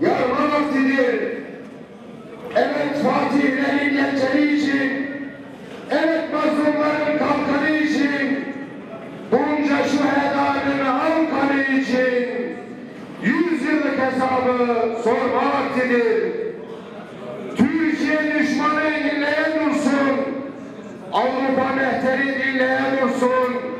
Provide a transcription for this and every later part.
yarma vaktidir. Evet Fatihlerin geçeri için, evet mazlumların kalkanı için, bunca şu hedanın Ankara için, yüz yıllık hesabı sorma vaktidir. Türkiye düşmanı dinleye dursun, Avrupa mehteri dinleye dursun.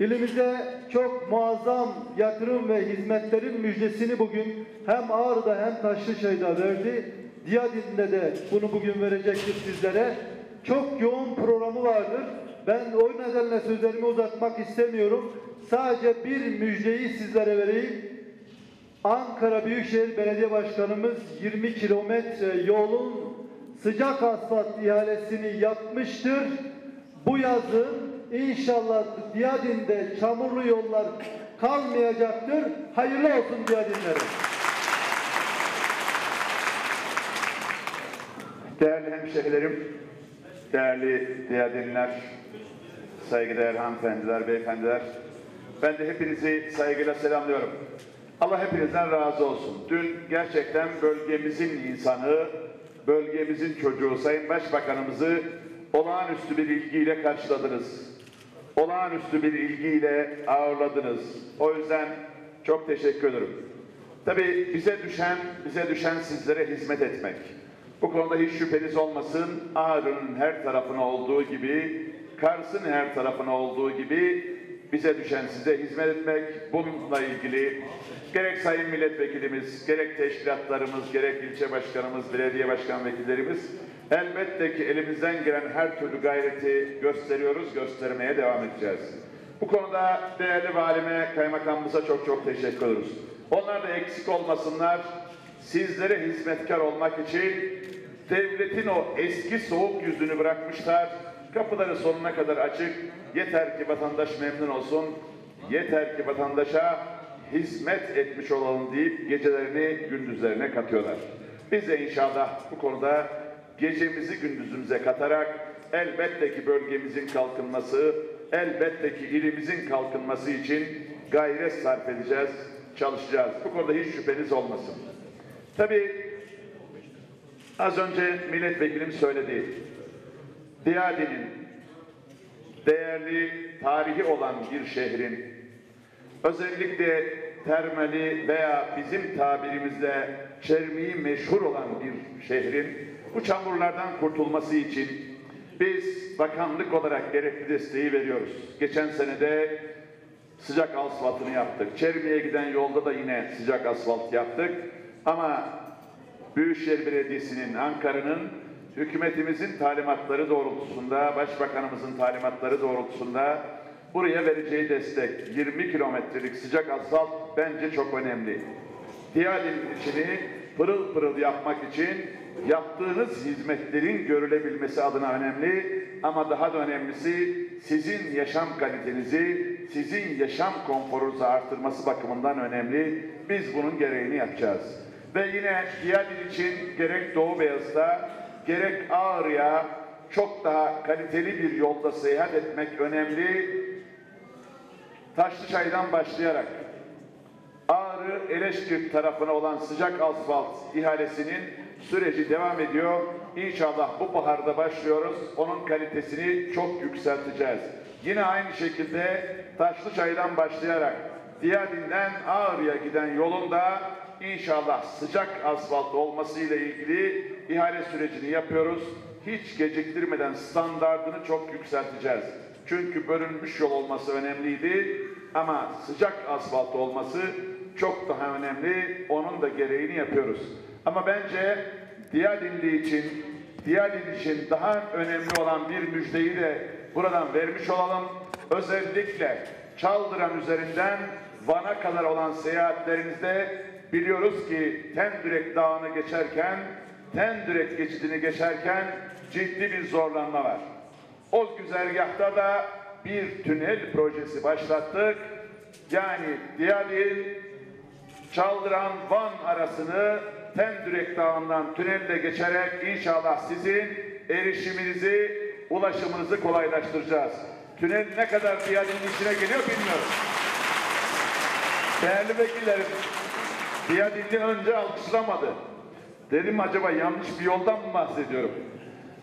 İlimize çok muazzam yatırım ve hizmetlerin müjdesini bugün hem Ağrı'da hem Taşlıçay'da verdi. Diyadin'de de bunu bugün verecektir sizlere. Çok yoğun programı vardır. Ben o nedenle sözlerimi uzatmak istemiyorum. Sadece bir müjdeyi sizlere vereyim. Ankara Büyükşehir Belediye Başkanımız 20 kilometre yolun sıcak asfalt ihalesini yapmıştır. Bu yazın inşallah Diyadin'de çamurlu yollar kalmayacaktır. Hayırlı olsun Diyadinlere. Değerli hemşehrilerim, değerli diyadinler, saygıdeğer hanımefendiler, beyefendiler, ben de hepinizi saygıyla selamlıyorum. Allah hepinizden razı olsun. Dün gerçekten bölgemizin insanı, bölgemizin çocuğu Sayın Başbakanımızı olağanüstü bir ilgiyle karşıladınız. Olağanüstü bir ilgiyle ağırladınız. O yüzden çok teşekkür ederim. Tabii bize düşen, bize düşen sizlere hizmet etmek. Bu konuda hiç şüpheniz olmasın. Ağrı'nın her tarafına olduğu gibi, Kars'ın her tarafına olduğu gibi bize düşen size hizmet etmek. Bununla ilgili gerek sayın milletvekilimiz, gerek teşkilatlarımız, gerek ilçe başkanımız, belediye başkan vekillerimiz elbette ki elimizden gelen her türlü gayreti gösteriyoruz, göstermeye devam edeceğiz. Bu konuda değerli valime, kaymakamımıza çok çok teşekkür ediyoruz. Onlar da eksik olmasınlar. Sizlere hizmetkar olmak için devletin o eski soğuk yüzünü bırakmışlar. Kapıları sonuna kadar açık. Yeter ki vatandaş memnun olsun. Yeter ki vatandaşa hizmet etmiş olalım deyip gecelerini gündüzlerine katıyorlar. Biz de inşallah bu konuda gecemizi gündüzümüze katarak elbette ki bölgemizin kalkınması, elbette ki ilimizin kalkınması için gayret sarf edeceğiz, çalışacağız. Bu konuda hiç şüpheniz olmasın. Tabii az önce milletvekilim söyledi. Diyadin'in değerli tarihi olan bir şehrin özellikle termali veya bizim tabirimizle çermiği meşhur olan bir şehrin bu çamurlardan kurtulması için biz bakanlık olarak gerekli desteği veriyoruz. Geçen senede sıcak asfaltını yaptık. Çermi'ye giden yolda da yine sıcak asfalt yaptık. Ama Büyükşehir Belediyesi'nin, Ankara'nın hükümetimizin talimatları doğrultusunda, başbakanımızın talimatları doğrultusunda buraya vereceği destek 20 kilometrelik sıcak asfalt bence çok önemli. Diyadin içini pırıl pırıl yapmak için yaptığınız hizmetlerin görülebilmesi adına önemli ama daha da önemlisi sizin yaşam kalitenizi, sizin yaşam konforunuzu artırması bakımından önemli. Biz bunun gereğini yapacağız. Ve yine Diyadin için gerek Doğu Beyaz'da gerek Ağrı'ya çok daha kaliteli bir yolda seyahat etmek önemli. Taşlıçay'dan başlayarak Ağrı Eleşkirt tarafına olan sıcak asfalt ihalesinin süreci devam ediyor. İnşallah bu baharda başlıyoruz. Onun kalitesini çok yükselteceğiz. Yine aynı şekilde Taşlıçay'dan başlayarak Diyadin'den Ağrı'ya giden yolunda inşallah sıcak asfalt olmasıyla ilgili ihale sürecini yapıyoruz. Hiç geciktirmeden standartını çok yükselteceğiz. Çünkü bölünmüş yol olması önemliydi. ama sıcak asfalt olması çok daha önemli. Onun da gereğini yapıyoruz. Ama bence Diyadinli için, Diyadin için daha önemli olan bir müjdeyi de buradan vermiş olalım. Özellikle Çaldıran üzerinden Van'a kadar olan seyahatlerinizde biliyoruz ki Tendürek Dağı'nı geçerken, Tendürek geçidini geçerken ciddi bir zorlanma var. O güzergahta da bir tünel projesi başlattık. Yani Diyadin, Çaldıran Van arasını Tendürek Dağı'ndan tünelle geçerek inşallah sizin erişiminizi, ulaşımınızı kolaylaştıracağız. Tünel ne kadar Diyadin'in içine geliyor bilmiyorum. Değerli vekillerim, Diyadinli önce alkışlamadı. Dedim acaba yanlış bir yoldan mı bahsediyorum?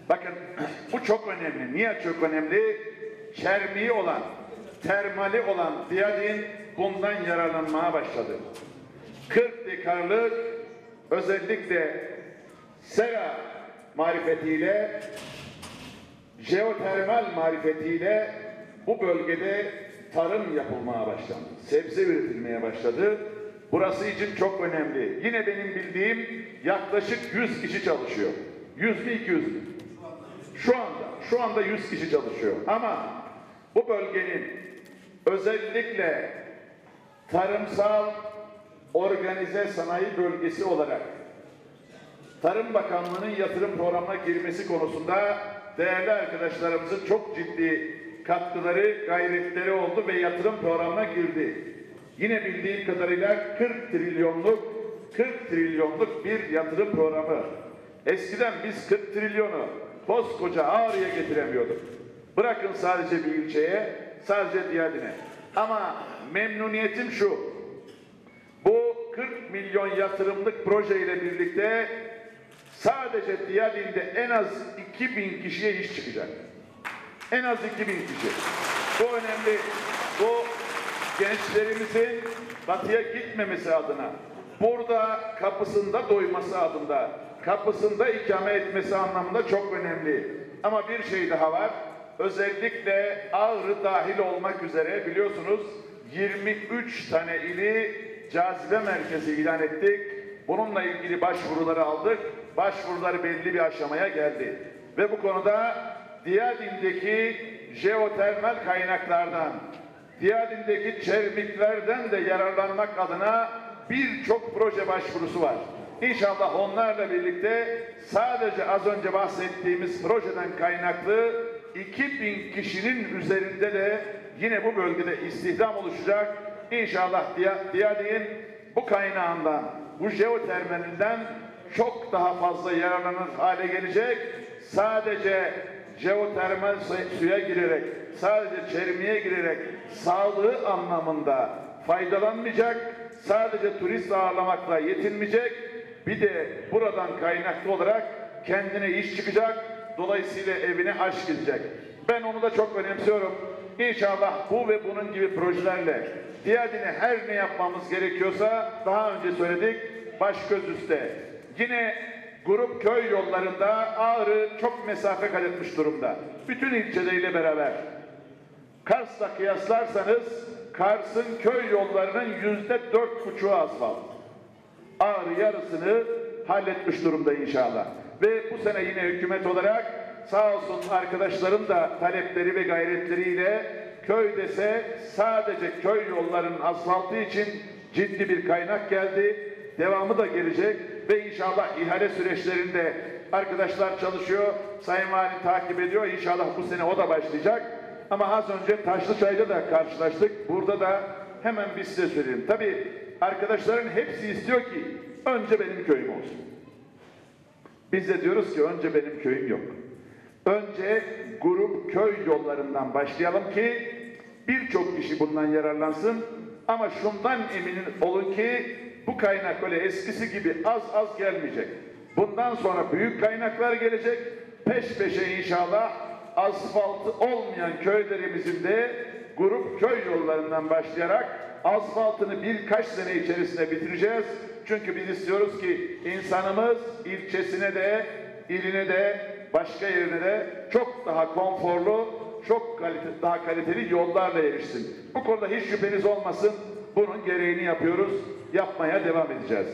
Bakın bu çok önemli. Niye çok önemli? Çermiği olan, termali olan Diyadin bundan yararlanmaya başladı. 40 dekarlık özellikle sera marifetiyle jeotermal marifetiyle bu bölgede tarım yapılmaya başlandı. Sebze üretilmeye başladı. Burası için çok önemli. Yine benim bildiğim yaklaşık 100 kişi çalışıyor. 100 mü 200 mü? Şu anda, şu anda 100 kişi çalışıyor. Ama bu bölgenin özellikle tarımsal organize sanayi bölgesi olarak Tarım Bakanlığı'nın yatırım programına girmesi konusunda değerli arkadaşlarımızın çok ciddi katkıları, gayretleri oldu ve yatırım programına girdi. Yine bildiğim kadarıyla 40 trilyonluk 40 trilyonluk bir yatırım programı. Eskiden biz 40 trilyonu koskoca Ağrı'ya getiremiyorduk. Bırakın sadece bir ilçeye, sadece Diyadin'e. Ama memnuniyetim şu, 40 milyon yatırımlık projeyle birlikte sadece Diyadin'de en az 2000 kişiye iş çıkacak. En az 2000 kişi. Bu önemli. Bu gençlerimizin batıya gitmemesi adına, burada kapısında doyması adında, kapısında ikame etmesi anlamında çok önemli. Ama bir şey daha var. Özellikle Ağrı dahil olmak üzere biliyorsunuz 23 tane ili cazibe merkezi ilan ettik. Bununla ilgili başvuruları aldık. Başvuruları belli bir aşamaya geldi. Ve bu konuda Diyadin'deki jeotermal kaynaklardan, Diyadin'deki çermiklerden de yararlanmak adına birçok proje başvurusu var. İnşallah onlarla birlikte sadece az önce bahsettiğimiz projeden kaynaklı 2000 kişinin üzerinde de yine bu bölgede istihdam oluşacak. İnşallah Diya- Diyadin bu kaynağından, bu jeotermalinden çok daha fazla yararlanır hale gelecek. Sadece jeotermal su- suya girerek, sadece çermiğe girerek sağlığı anlamında faydalanmayacak, sadece turist ağırlamakla yetinmeyecek, bir de buradan kaynaklı olarak kendine iş çıkacak, dolayısıyla evine aş gidecek. Ben onu da çok önemsiyorum. İnşallah bu ve bunun gibi projelerle Diyadin'e her ne yapmamız gerekiyorsa daha önce söyledik baş göz üstte. Yine grup köy yollarında Ağrı çok mesafe kat etmiş durumda. Bütün ilçeleriyle beraber. Kars'la kıyaslarsanız Kars'ın köy yollarının yüzde dört buçuğu asfalt. Ağrı yarısını halletmiş durumda inşallah. Ve bu sene yine hükümet olarak sağ olsun arkadaşların da talepleri ve gayretleriyle köy dese sadece köy yollarının asfaltı için ciddi bir kaynak geldi. Devamı da gelecek ve inşallah ihale süreçlerinde arkadaşlar çalışıyor. Sayın Valim takip ediyor. İnşallah bu sene o da başlayacak. Ama az önce Taşlıçay'da da karşılaştık. Burada da hemen bir size söyleyeyim. Tabii arkadaşların hepsi istiyor ki önce benim köyüm olsun. Biz de diyoruz ki önce benim köyüm yok. Önce grup köy yollarından başlayalım ki birçok kişi bundan yararlansın. Ama şundan emin olun ki bu kaynak öyle eskisi gibi az az gelmeyecek. Bundan sonra büyük kaynaklar gelecek. Peş peşe inşallah asfaltı olmayan köylerimizin de grup köy yollarından başlayarak asfaltını birkaç sene içerisinde bitireceğiz. Çünkü biz istiyoruz ki insanımız ilçesine de, iline de, başka yerine de çok daha konforlu, çok kalite, daha kaliteli yollarla erişsin. Bu konuda hiç şüpheniz olmasın. Bunun gereğini yapıyoruz. Yapmaya devam edeceğiz.